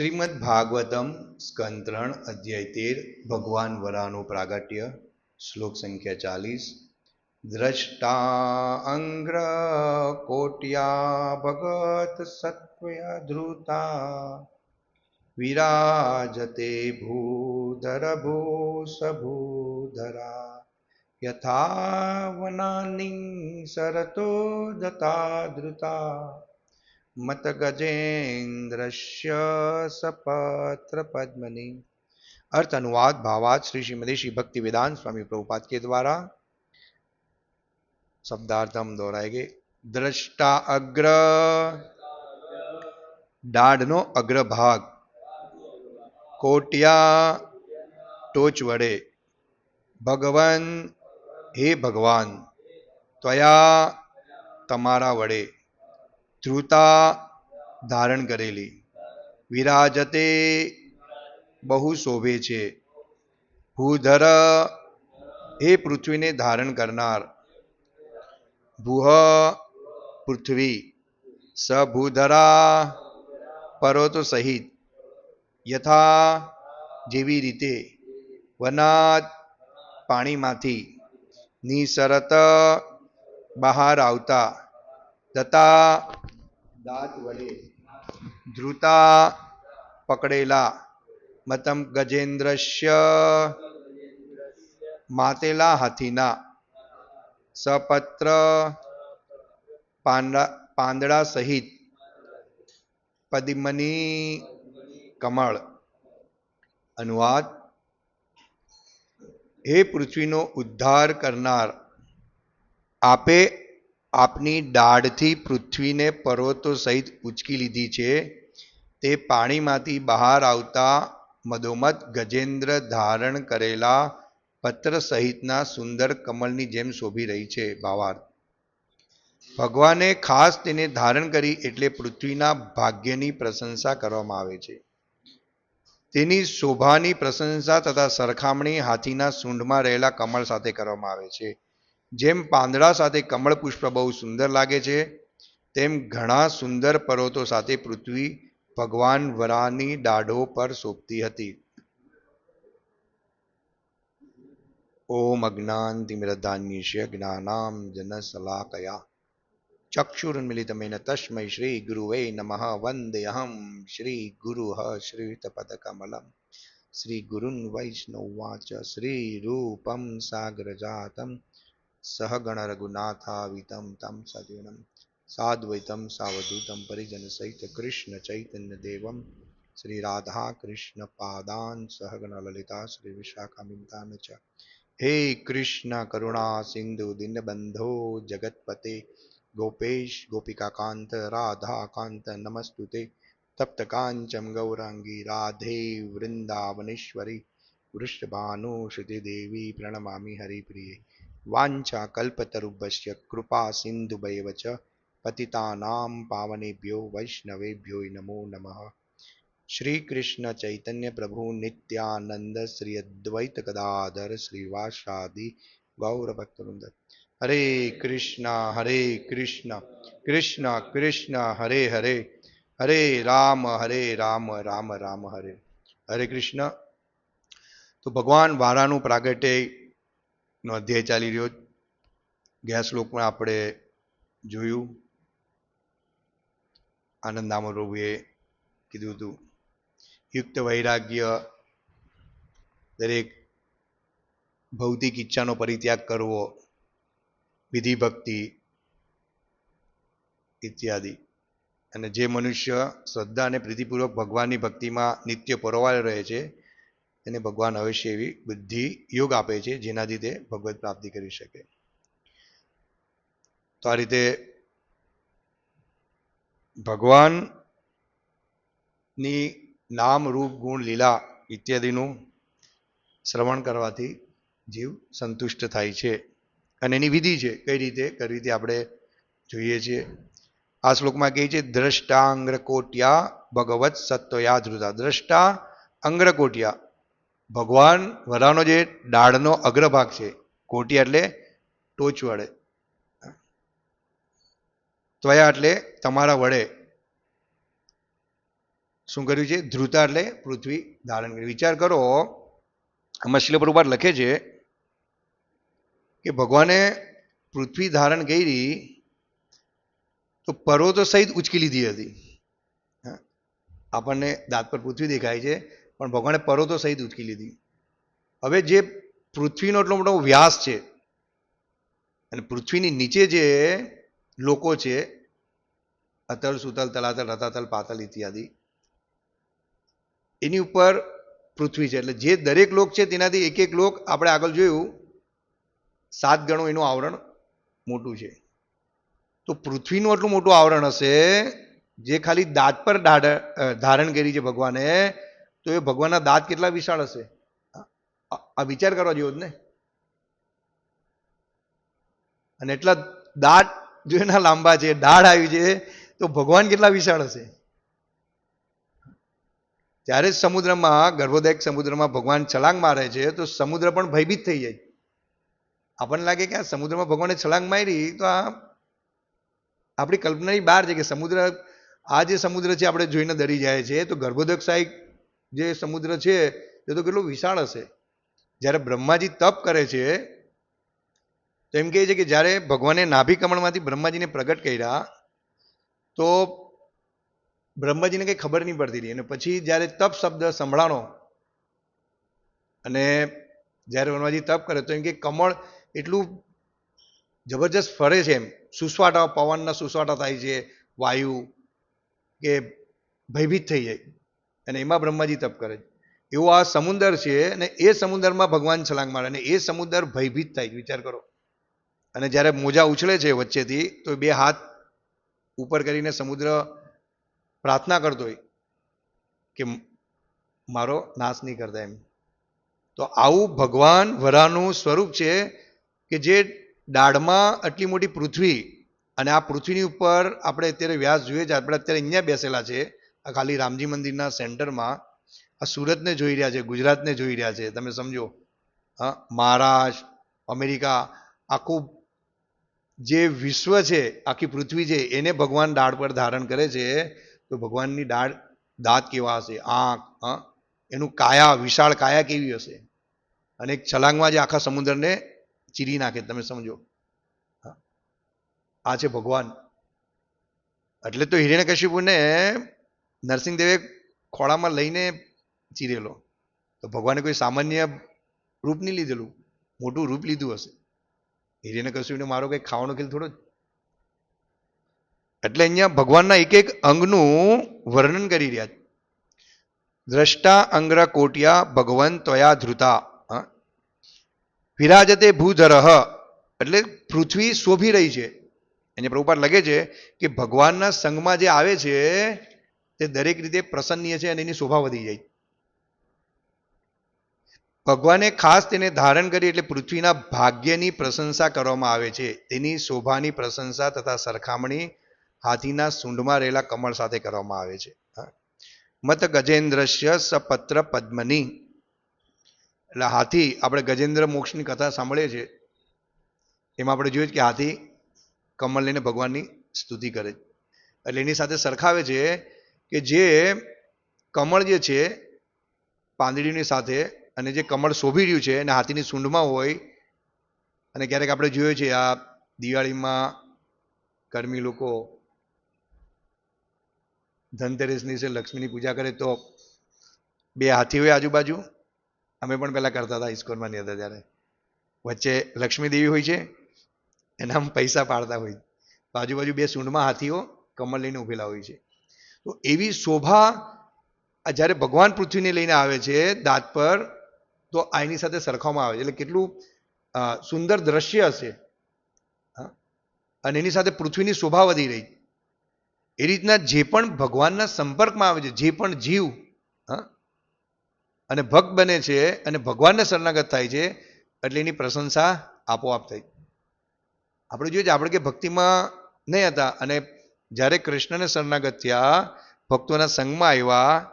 શ્રીમદ ભાગવતમ સ્કંદ ત્રણ અધ્યાય તેર, ભગવાન વરાનું પ્રાગટ્ય, શ્લોક સંખ્યા ચાલીસ. દ્રષ્ટા અંગ્ર કોટ્યા ભગત સત્વયા ધ્રુતા વિરાજતે ભૂધર. ભૂષભૂધરા યથા સરતો દતા ધૃતા. મતગજેન્દ્રશ્ય સપત્ર પદ્મની અર્થ અનુવાદ ભાવાદ શ્રી શ્રીમતી શ્રી ભક્તિ વેદાંત સ્વામી પ્રભુપાદ કે દ્વારા શબ્દાર્થમ દોહરાય દ્રષ્ટા અગ્ર દાઢનો અગ્રભાગ કોટિયા ટોચ વડે ભગવાન હે ભગવાન ત્વયા તમારા વડે ધ્રુતા ધારણ કરેલી. વિરાજતે બહુ શોભે છે. ભૂધર એ પૃથ્વીને ધારણ કરનાર. ભૂહ પૃથ્વી સભૂધરા પર્વતો સહિત યથા જેવી રીતે વનાદ પાણીમાંથી નિસરત બહાર આવતા તથા દાંત વડે ધ્રુતા પકડેલા મતમ ગજેન્દ્રસ્ય માતેલા હાથીના સપત્ર પાંદડા પાંદડા સહિત પદ્મની કમળ અનુવાદ હે પૃથ્વીનો ઉદ્ધાર કરનાર આપે આપની દાઢથી પૃથ્વીને પર્વતો સહિત ઉચકી લીધી છે. તે પાણીમાંથી બહાર આવતા મધોમત ગજેન્દ્ર ધારણ કરેલા પત્ર સહિતના સુંદર કમળની જેમ શોભી રહી છે ભાવાર્થ ભગવાને ખાસ તેને ધારણ કરી એટલે પૃથ્વીના ભાગ્યની પ્રશંસા કરવામાં આવે છે. તેની શોભાની પ્રશંસા તથા સરખામણી હાથીના સૂંઢમાં રહેલા કમળ સાથે કરવામાં આવે છે. જેમ પાંદડા સાથે કમળ પુષ્પ બહુ સુંદર લાગે છે, તેમ ઘણા સુંદર પર્વતો સાથે પૃથ્વી ભગવાન વરાની દાઢો પર શોભતી હતી. ઓમ અજ્ઞાનતિમિરધાન્યસ્ય જ્ઞાનામ જનશલાકયા ચક્ષુરુન્મિલિતમેન તસ્મૈ શ્રી ગુરુવે નમઃ. વંદેહમ શ્રી ગુરુ શ્રીયુતપદકમલમ શ્રી ગુરુન વૈષ્ણવાચ શ્રી રૂપમ સાગરજાતમ. સહગણ રઘુનાથાવિતમ તમ સજીવનમ સાદ્વૈતમ સાવધૂતમ પરિજન સહિત કૃષ્ણ ચૈતન્ય દેવમ શ્રી રાધા કૃષ્ણ પાદાન સહગણ લલિતા શ્રી વિશાખામિતાન ચ હે કૃષ્ણ કરુણા સિંધુ દિનબંધો જગતપતે ગોપેશ ગોપિકાકાંત રાધાકાંત નમસ્તુતે તપ્ત કાંચમ ગૌરાંગી રાધે વૃંદાવનેશ્વરી વૃષભાનુ દેવી પ્રણમામી હરિપ્રિયે વાંછા કલ્પતરુભ્ય કૃપા સિંધુભૈવ ચ પતિતાનામ પાવનેભ્યો વૈષ્ણવેભ્યો નમો નમઃ શ્રી કૃષ્ણ ચૈતન્ય પ્રભુ નિત્યાનંદ શ્રી અદ્વૈત કદાધર શ્રીવાસાદિ ગૌરભક્તવૃંદ હરે કૃષ્ણ હરે કૃષ્ણ કૃષ્ણ કૃષ્ણ હરે હરે હરે રામ હરે રામ રામ રામ હરે હરે કૃષ્ણ તો ભગવાન વારાનું પ્રાગટ્ય નો અધ્યાય ચાલી રહ્યો ગયા શ્લોકમાં આપણે જોયું. આનંદામર પ્રભુએ કીધું હતું. યુક્ત વૈરાગ્ય દરેક ભૌતિક ઈચ્છાનો પરિત્યાગ કરવો, વિધિ ભક્તિ ઇત્યાદિ. અને જે મનુષ્ય શ્રદ્ધા અને પ્રીતિપૂર્વક ભગવાનની ભક્તિમાં નિત્ય પરોવાયેલ રહે છે તેને ભગવાન અવશ્ય એવી બુદ્ધિ યોગ આપે છે, જેનાથી તે ભગવત પ્રાપ્તિ કરી શકે. તો આ રીતે ભગવાનની નામ, રૂપ, ગુણ, લીલા ઇત્યાદિનું શ્રવણ કરવાથી જીવ સંતુષ્ટ થાય છે. અને એની વિધિ છે, કઈ રીતે? કઈ રીતે આપણે જોઈએ છીએ? આ શ્લોકમાં કહે છે દ્રષ્ટા અંગ્રકોટિયા ભગવત સત્વયા ધ્રુતા દ્રષ્ટા અંગ્રકોટિયા ભગવાન વરાનો જે દાળનો અગ્રભાગ છે, કોટિયા એટલે ટોચ વડે. ત્વયા એટલે તમારા વડે. શું કર્યું છે? ધ્રુતા એટલે પૃથ્વી ધારણ કરી. વિચાર કરો, આમાં શિલ પ્રભુપાદ લખે છે કે ભગવાને પૃથ્વી ધારણ કરી તો પર્વતો સહિત ઉચકી લીધી હતી. આપણને દાંત પર પૃથ્વી દેખાય છે. પણ ભગવાને પર્વતો સહિત ઉચકી લીધી. હવે જે પૃથ્વીનો એટલો મોટો વ્યાસ છે, અને પૃથ્વીની નીચે જે લોકો છે, અતલ, સુતલ, તલાતલ, રતાતલ, પાતલ ઇત્યાદિ, એની ઉપર પૃથ્વી છે. એટલે જે દરેક લોક છે, તેનાથી એક એક લોક આપણે આગળ જોયું, સાત ગણું એનું આવરણ મોટું છે. તો પૃથ્વીનું આટલું મોટું આવરણ હશે, જે ખાલી દાંત પર ધારણ કરી છે ભગવાને તો એ ભગવાનના દાંત કેટલા વિશાળ હશે? આ- વિચાર કરવા જેવો જ ને? અને એટલા દાંત જો એના લાંબા છે દાઢ આવી છે, તો ભગવાન કેટલા વિશાળ હશે? ત્યારે સમુદ્રમાં ગર્ભોદયક સમુદ્રમાં ભગવાન છલાંગ મારે છે, તો સમુદ્ર પણ ભયભીત થઈ જાય. આપણને લાગે કે આ સમુદ્રમાં ભગવાને છલાંગ મારી, તો આ આપણી કલ્પનાની બહાર છે કે સમુદ્ર, આ જે સમુદ્ર છે, આપણે જોઈને ડરી જાય છે, તો ગર્ભોદક સાહિક જે સમુદ્ર છે, તે તો કેટલો વિશાળ હશે. જ્યારે બ્રહ્માજી તપ કરે છે, તો એમ કહે છે કે જ્યારે ભગવાને નાભી કમળમાંથી બ્રહ્માજીને પ્રગટ કર્યા, તો બ્રહ્માજીને કંઈ ખબર નહીં પડતી હતી. અને પછી જ્યારે તપ શબ્દ સંભળાણો અને જ્યારે બ્રહ્માજી તપ કરે, તો એમ કે કમળ એટલું જબરજસ્ત ફરે છે એમ. સુસવાટા, પવનના સુસવાટા થાય છે, વાયુ કે ભયભીત થઈ જાય. અને એમાં બ્રહ્માજી તપ કરે છે. એવો આ સમુદર છે અને એ સમુદરમાં ભગવાન છલાંગ મારે અને એ સમુદર ભયભીત થાય વિચાર કરો. અને જ્યારે મોજા ઉછળે છે વચ્ચેથી, તો બે હાથ ઉપર કરીને સમુદ્ર પ્રાર્થના કરતો હોય કે મારો નાશ નહીં કરતા એમ. તો આવું ભગવાન વરાનું સ્વરૂપ છે કે જે દાઢમાં આટલી મોટી પૃથ્વી અને આ પૃથ્વીની ઉપર આપણે અત્યારે વ્યાસ જોઈએ છે, આપણે અત્યારે અહીંયા બેસેલા છે આ ખાલી રામજી મંદિરના સેન્ટરમાં આ સુરતને જોઈ રહ્યા છે, ગુજરાતને જોઈ રહ્યા છે. તમે સમજો, હા, મહારાષ્ટ્ર, અમેરિકા, આખું જે વિશ્વ છે, આખી પૃથ્વી છે, એને ભગવાન દાળ પર ધારણ કરે છે, તો ભગવાનની દાળ દાંત કેવા હશે? આંખ, હા? એનું કાયા, વિશાળ કાયા કેવી હશે? અને એક છલાંગમાં જે આખા સમુદ્રને ચીરી નાખે, તમે સમજો. આ છે ભગવાન. એટલે તો હિરણ્યકશિપુને નરસિંહદેવે ખોળામાં લઈને ચીરેલો. તો ભગવાને કોઈ સામાન્ય રૂપ નહીં લીધેલું, મોટું રૂપ લીધું હશે. હિરણ્યકશિપુને મારો કંઈ ખાવાનો ખેલ થોડો એટલે અહીંયા ભગવાનના એક એક અંગનું વર્ણન કરી રહ્યા છે. દ્રષ્ટા અંગ્ર કોટિયા ભગવાન ત્વયા ધૃતા? વિરાજતે ભૂધરહ. એટલે પૃથ્વી શોભી રહી છે. એને પ્રભુપાદ લગે છે કે ભગવાનના સંગમાં જે આવે છે તે દરેક રીતે પ્રસન્નીય છે અને એની શોભા વધી જાય. ભગવાને ખાસ તેને ધારણ કરી એટલે પૃથ્વીના ભાગ્યની પ્રશંસા કરવામાં આવે છે. તેની શોભાની પ્રશંસા તથા સરખામણી હાથીના સૂંઢમાં રહેલા કમળ સાથે કરવામાં આવે છે. મત ગજેન્દ્રશ્ય સપત્ર પદ્મની. એટલે હાથી, આપણે ગજેન્દ્ર મોક્ષની કથા સાંભળીએ છીએ એમાં આપણે જોઈએ કે હાથી કમળ લઈને ભગવાનની સ્તુતિ કરે એટલે એની સાથે સરખાવે છે કે જે કમળ જે છે, પાંદડીની સાથે અને જે કમળ શોભી રહ્યું છે અને હાથીની સૂંઢમાં હોય અને ક્યારેક આપણે જોયું છે આ દિવાળીમાં કર્મી લોકો ધનતેરસની છે, લક્ષ્મીની પૂજા કરે તો બે હાથી હોય આજુબાજુ, અમે પણ પહેલાં કરતા હતા ઇસ્કોનમાં નહીં હતા ત્યારે. વચ્ચે લક્ષ્મી દેવી હોય છે એના પૈસા પાડતા હોય. તો આજુબાજુ બે સૂંઢમાં હાથીઓ કમળ લઈને ઉભેલા હોય છે. તો એવી શોભા જ્યારે ભગવાન પૃથ્વીને લઈને આવે છે દાંત પર, તો આ એની સાથે સરખાવવામાં આવે છે. એટલે કેટલું સુંદર દ્રશ્ય હશે? અને એની સાથે પૃથ્વીની શોભા વધી રહી. એ રીતના જે પણ ભગવાનના સંપર્કમાં આવે છે, જે પણ જીવ અને ભક્ત બને છે અને ભગવાનને શરણાગત થાય છે, એટલે એની પ્રશંસા આપોઆપ થઈ. આપણે જોઈએ છે, આપણે કે ભક્તિમાં નહીં હતા અને જ્યારે કૃષ્ણને શરણાગત થયા, ભક્તોના સંગમાં આવ્યા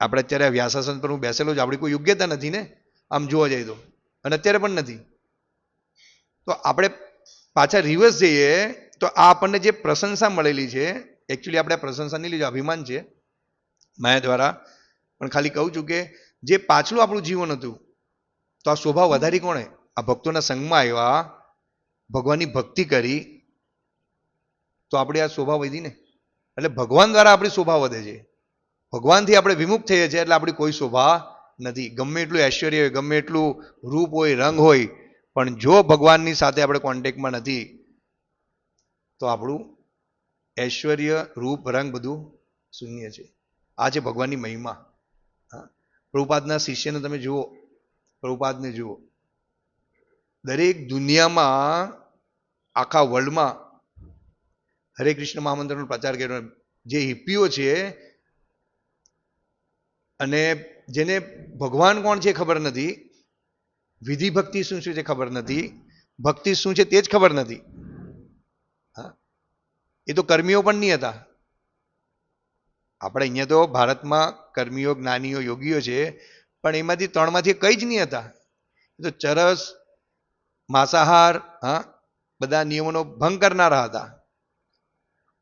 આપણે અત્યારે વ્યાસાસન પર હું બેસેલો જ આપણી કોઈ યોગ્યતા નથી ને? આમ જોવા જઈએ તો. અને અત્યારે પણ નથી. તો આપણે પાછા રિવર્સ જઈએ, તો આ આપણને જે પ્રશંસા મળેલી છે એકચ્યુઅલી આપણે પ્રશંસા નહીં લીધું અભિમાન છે, માયા દ્વારા. પણ ખાલી કહું છું કે જે પાછલું આપણું જીવન હતું, તો આ શોભા વધારી કોણે? આ ભક્તોના સંગમાં આવ્યા, ભગવાનની ભક્તિ કરી તો આપણે આ શોભા વધી ને. એટલે ભગવાન દ્વારા આપણી શોભા વધે છે. ભગવાનથી આપણે વિમુખ થઈએ છીએ એટલે આપણી કોઈ શોભા નથી. ગમે એટલું ઐશ્વર્ય હોય, ગમે એટલું રૂપ હોય, રંગ હોય, પણ જો ભગવાનની સાથે આપણે કોન્ટેક્ટમાં નથી, તો આપણું ઐશ્વર્ય, રૂપ, રંગ બધું શૂન્ય છે. આ છે ભગવાનની મહિમા. હા. પ્રભુપાદના શિષ્યને તમે જુઓ. પ્રભુપાદને જુઓ. દરેક દુનિયામાં, આખા વર્લ્ડમાં હરે કૃષ્ણ મહામંત્રનો પ્રચાર કર્યો. જે હિપ્પીઓ છે અને જેને ભગવાન કોણ છે ખબર નથી. વિધિ ભક્તિ શું છે ખબર નથી. ભક્તિ શું છે તે જ ખબર નથી. હા? એ તો કર્મીઓ પણ નહીં હતા. આપણે અહીંયા તો ભારતમાં કર્મીઓ, જ્ઞાનીઓ, યોગીઓ છે, પણ એમાંથી ત્રણમાંથી કંઈ જ નહીં હતા. એ તો ચરસ, માંસાહાર, હા? બધા નિયમોનો ભંગ કરનારા હતા.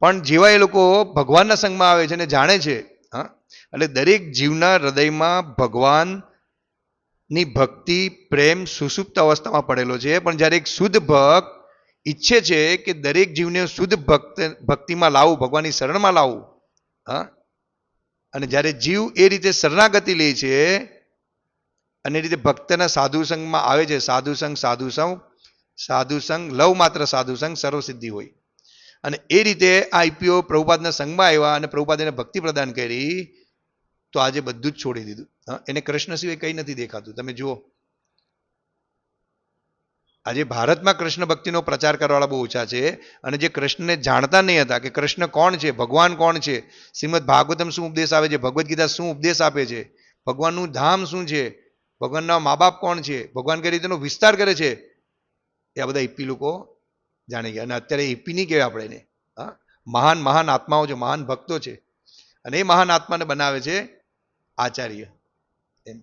પણ જેવા એ લોકો ભગવાનના સંગમાં આવે છે અને જાણે છે, હા, એટલે દરેક જીવના હૃદયમાં ભગવાનની ભક્તિ, પ્રેમ સુસુપ્ત અવસ્થામાં પડેલો છે. પણ જ્યારે એક શુદ્ધ ભક્ત ઈચ્છે છે કે દરેક જીવને શુદ્ધ ભક્ત, ભક્તિમાં લાવવું ભગવાનની શરણમાં લાવવું હા, અને જ્યારે જીવ એ રીતે શરણાગતિ લે છે અને એ રીતે ભક્તના સાધુ સંઘમાં આવે છે, સાધુ સંઘ સાધુ સંઘ સાધુ સંઘ લવ માત્ર સાધુ સંઘ સર્વસિદ્ધિ હોય. અને એ રીતે આ આઈપીઓ પ્રભુપાદના સંઘમાં આવ્યા અને પ્રભુપાદ એને ભક્તિ પ્રદાન કરી, તો આજે બધું જ છોડી દીધું. એને કૃષ્ણ સિવાય કંઈ નથી દેખાતું. તમે જુઓ. આજે ભારતમાં કૃષ્ણ ભક્તિનો પ્રચાર કરવાવાળા બહુ ઓછા છે અને જે કૃષ્ણને જાણતા નહીં હતા કે કૃષ્ણ કોણ છે, ભગવાન કોણ છે, શ્રીમદ ભાગવતમ શું ઉપદેશ આવે છે, ભગવદ્ ગીતા શું ઉપદેશ આપે છે, ભગવાનનું ધામ શું છે, ભગવાનના મા બાપ કોણ છે, ભગવાન કઈ રીતેનો વિસ્તાર કરે છે, એ આ બધા ઈપી લોકો જાણી ગયા. અને અત્યારે એપીની કહેવાય આપણે એને. હા? મહાન મહાન આત્માઓ છે, મહાન ભક્તો છે. અને એ મહાન આત્માને બનાવે છે આચાર્ય એમ.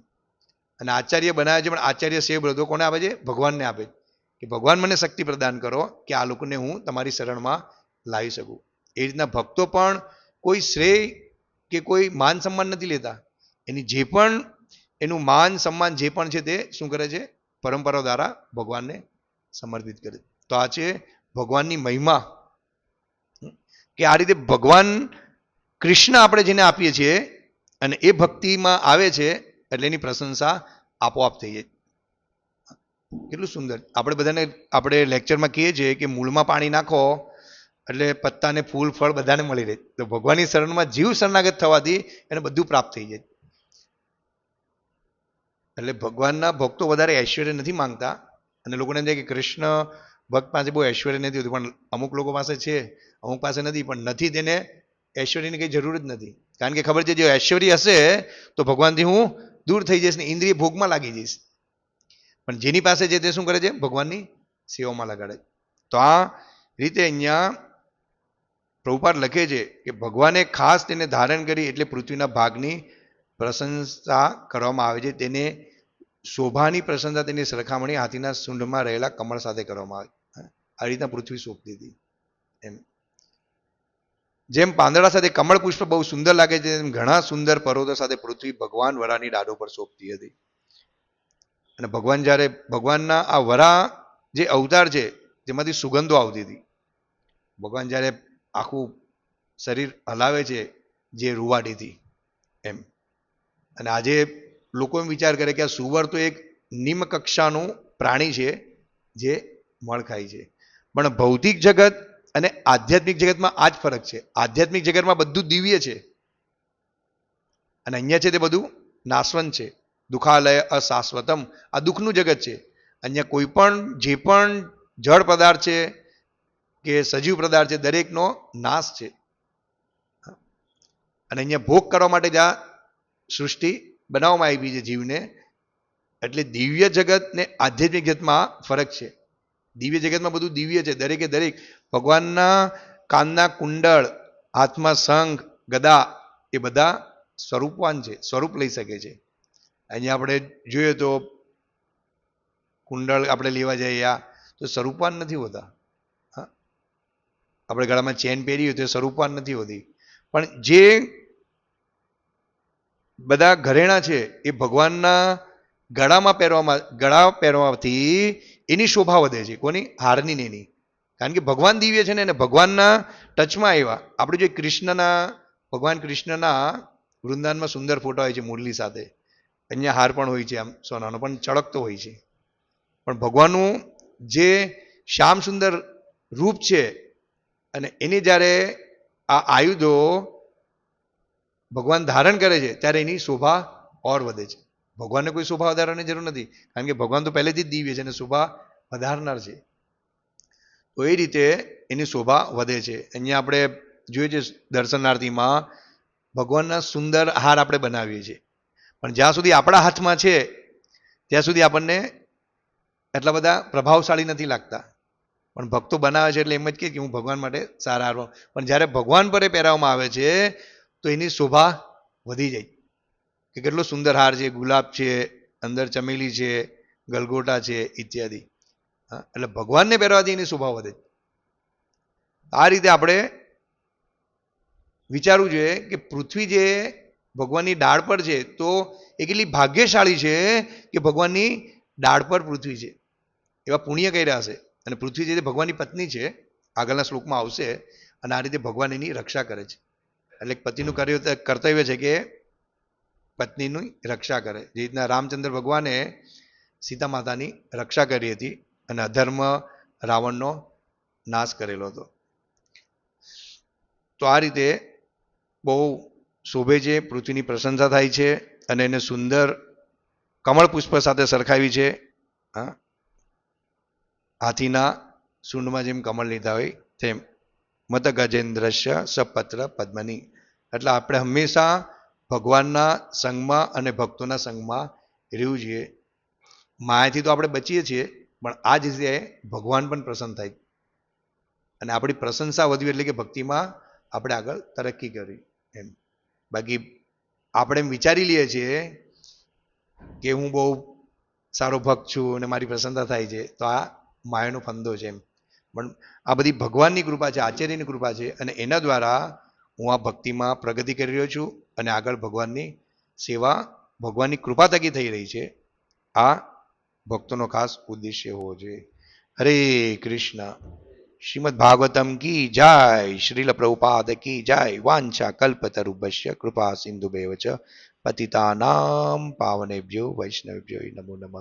અને આચાર્ય બનાવે છે, પણ આચાર્ય સેવ બ્રધો કોને આપે છે? ભગવાનને આપે કે ભગવાન મને શક્તિ પ્રદાન કરો કે આ લોકોને હું તમારી શરણમાં લાવી શકું. એ રીતના ભક્તો પણ કોઈ શ્રેય કે કોઈ માન સન્માન નથી લેતા. એની જે પણ એનું માન સન્માન જે પણ છે તે શું કરે છે? પરંપરાઓ દ્વારા ભગવાનને સમર્પિત કરે તો આ છે ભગવાનની મહિમા. કે આ રીતે ભગવાન કૃષ્ણ આપણે જેને આપીએ છીએ અને એ ભક્તિમાં આવે છે એટલે એની પ્રશંસા આપોઆપ થઈ જાય. કેટલું સુંદર. આપણે બધાને આપણે લેક્ચરમાં કહીએ છીએ કે મૂળમાં પાણી નાખો એટલે પત્તાને ફૂલ, ફળ બધાને મળી રહે. તો ભગવાનની શરણમાં જીવ શરણાગત થવાથી એને બધું પ્રાપ્ત થઈ જાય. એટલે ભગવાનના ભક્તો વધારે ઐશ્વર્ય નથી માંગતા અને લોકોને એમ કે કૃષ્ણ ભક્ત પાસે બહુ ઐશ્વર્ય નથી હોતું, પણ અમુક લોકો પાસે છે, અમુક પાસે નથી, પણ નથી તેને ઐશ્વર્યની કંઈ જરૂર જ નથી. કારણ કે ખબર છે, જો ઐશ્વર્ય હશે, તો ભગવાનથી હું દૂર થઈ જઈશ ને ઇન્દ્રિય ભોગમાં લાગી જઈશ. પણ જેની પાસે છે તે શું કરે છે? ભગવાનની સેવામાં લગાડે તો આ રીતે અહીંયા પ્રભુપાદ લખે છે કે ભગવાને ખાસ તેને ધારણ કરી એટલે પૃથ્વીના ભાગની પ્રશંસા કરવામાં આવે છે. તેને શોભાની પ્રશંસા, તેની સરખામણી હાથીના સૂંઢમાં રહેલા કમળ સાથે કરવામાં આવે આ રીતના પૃથ્વી સોંપતી હતી. એમ. જેમ પાંદડા સાથે કમળ પુષ્પ બહુ સુંદર લાગે છે, તેમ ઘણા સુંદર પર્વતો સાથે પૃથ્વી ભગવાન વરાની ડાળો પર સોંપતી હતી. અને ભગવાન જ્યારે ભગવાનના આ વરા જે અવતાર છે, જેમાંથી સુગંધો આવતી હતી, ભગવાન જ્યારે આખું શરીર હલાવે છે, જે રૂવાડીથી, એમ. અને આજે લોકો એમ વિચાર કરે કે આ સુવર તો એક નિમ્ન કક્ષાનું પ્રાણી છે, જે મળ ખાય છે. પણ ભૌતિક જગત અને આધ્યાત્મિક જગતમાં આ જ ફરક છે. આધ્યાત્મિક જગતમાં બધું દિવ્ય છે. અને અહીંયા છે તે બધું નાશવંત છે. દુઃખાલય અશાશ્વતમ. આ દુઃખનું જગત છે. અહીંયા કોઈ પણ જે પણ જળ પદાર્થ છે કે સજીવ પદાર્થ છે, દરેકનો નાશ છે. અને અહીંયા ભોગ કરવા માટે જ આ સૃષ્ટિ બનાવવામાં આવી છે જીવને. એટલે દિવ્ય જગત ને આધ્યાત્મિક જગતમાં ફરક છે. દિવ્ય જગતમાં બધું દિવ્ય છે. દરેકે દરેક ભગવાનના કાનના કુંડળ હાથમાં શંખ ગદા એ બધા સ્વરૂપવાન છે, સ્વરૂપ લઈ શકે છે. અહીંયા આપણે જોઈએ તો કુંડળ આપણે લેવા જઈએ આ તો સ્વરૂપવાન નથી હોતા. આપણે ગળામાં ચેન પહેરી હોય તો સ્વરૂપવાન નથી હોતી. પણ જે બધા ઘરેણા છે એ ભગવાનના ગળામાં પહેરવામાં, ગળા પહેરવાથી એની શોભા વધે છે, કોની? હારની ને એની. કારણ કે ભગવાન દિવ્ય છે ને એને ભગવાનના ટચમાં આવ્યા આપણે જે કૃષ્ણના, ભગવાન કૃષ્ણના વૃંદાવનમાં સુંદર ફોટો હોય છે મુરલી સાથે. અહીંયા હાર પણ હોય છે આમ સોનાનો, પણ ચળકતો હોય છે. પણ ભગવાનનું જે શ્યામ સુંદર રૂપ છે અને એની જ્યારે આ આયુધો ભગવાન ધારણ કરે છે, ત્યારે એની શોભા ઓર વધે છે. ભગવાનને કોઈ શોભા વધારવાની જરૂર નથી. કારણ કે ભગવાન તો પહેલેથી જ દિવ્ય છે અને શોભા વધારનાર છે. તો એ રીતે એની શોભા વધે છે. અહીંયા આપણે જોઈએ છે દર્શનાર્થીમાં ભગવાનના સુંદર હાર આપણે બનાવીએ છીએ. પણ જ્યાં સુધી આપણા હાથમાં છે, ત્યાં સુધી આપણને એટલા બધા પ્રભાવશાળી નથી લાગતા. પણ ભક્તો બનાવે છે એટલે એમ જ કહે કે હું ભગવાન માટે સારા હાર પણ જ્યારે ભગવાન પર એ પહેરાવવામાં આવે છે, તો એની શોભા વધી જાય. કે કેટલો સુંદર હાર છે, ગુલાબ છે, અંદર ચમેલી છે, ગલગોટા છે, ઇત્યાદિ. એટલે ભગવાનને પહેરવાથી એની શોભા વધે. આ રીતે આપણે વિચારવું જોઈએ કે પૃથ્વી જે ભગવાનની ડાળ પર છે, તો એ કેટલી ભાગ્યશાળી છે કે ભગવાનની ડાળ પર પૃથ્વી છે. એવા પુણ્ય કર્યા હશે. અને પૃથ્વી જે ભગવાનની પત્ની છે, આગળના શ્લોકમાં આવશે. અને આ રીતે ભગવાન એની રક્ષા કરે છે. એટલે પતિનું કર્યું કર્તવ્ય છે કે પત્નીની રક્ષા કરે. જે રીતના રામચંદ્ર ભગવાને સીતા માતાની રક્ષા કરી હતી અને અધર્મ રાવણનો નાશ કરેલો હતો. તો આ રીતે બહુ શોભે છે, પૃથ્વીની પ્રશંસા થાય છે અને એને સુંદર કમળ પુષ્પ સાથે સરખાવી છે. હા. હાથીના સૂંઢમાં જેમ કમળ લીધા હોય તેમ મત ગજેન્દ્રશ્ય સપત્ર પદ્મની. એટલે આપણે હંમેશા ભગવાનના સંગમાં અને ભક્તોના સંગમાં રહેવું જોઈએ. માયાથી તો આપણે બચીએ છીએ, પણ આ જ રીતે ભગવાન પણ પ્રસન્ન થાય. અને આપણી પ્રશંસા વધવી એટલે કે ભક્તિમાં આપણે આગળ તરક્કી કરવી એમ. બાકી આપણે એમ વિચારી લઈએ છીએ કે હું બહુ સારો ભક્ત છું અને મારી પ્રસન્નતા થાય છે, તો આ માયાનો ફંદો છે એમ. પણ આ બધી ભગવાનની કૃપા છે, આચાર્યની કૃપા છે અને એના દ્વારા હું આ ભક્તિમાં પ્રગતિ કરી રહ્યો છું અને આગળ ભગવાનની સેવા, ભગવાનની કૃપા થકી થઈ રહી છે. આ ભક્તોનો ખાસ ઉદ્દેશ્ય હોવો જોઈએ. હરે કૃષ્ણ. શ્રીમદ ભાગવતમ કી જય, શ્રીલ પ્રભુપાદ કી જય, વાંછા કલ્પતરુભ્ય કૃપા સિંધુ બેવચ પતિતા પતિતાનામ પાવનેભ્યો વૈષ્ણવભ્યો નમો નમઃ.